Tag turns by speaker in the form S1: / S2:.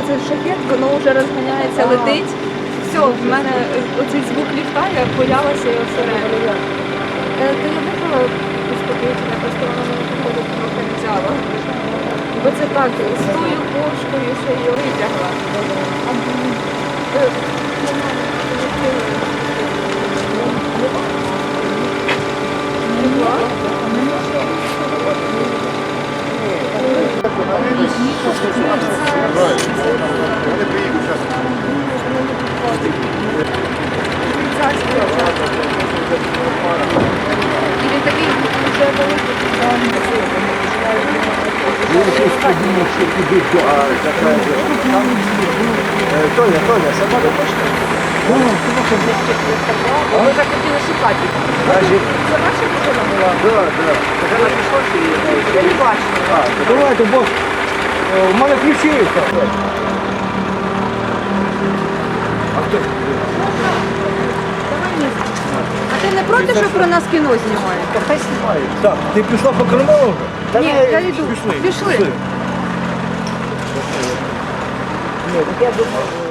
S1: оцей шахет, воно вже розганяється, летить. Все, в мене е, оцей звук ліфта, я боялася його все время. Е, Та я випила успокоїтельне, просто воно мене походу трохи не взяло. Бо це так, з тою кошкою ще її витягла.
S2: Тоня, Тоня, сама не хочеш?
S1: Ми так хотіли шукати. Це наша машина була?
S2: Да. Так вона пішла чи?
S1: Я не бачила.
S2: Давайте, бо е, в мене ключі
S1: проти, що про нас кіно знімають?
S2: Та хай знімають. Так, ти пішла по? Та
S1: Ні, я йду.
S2: Пішли.
S1: Пішли.
S2: Ні, так я думав,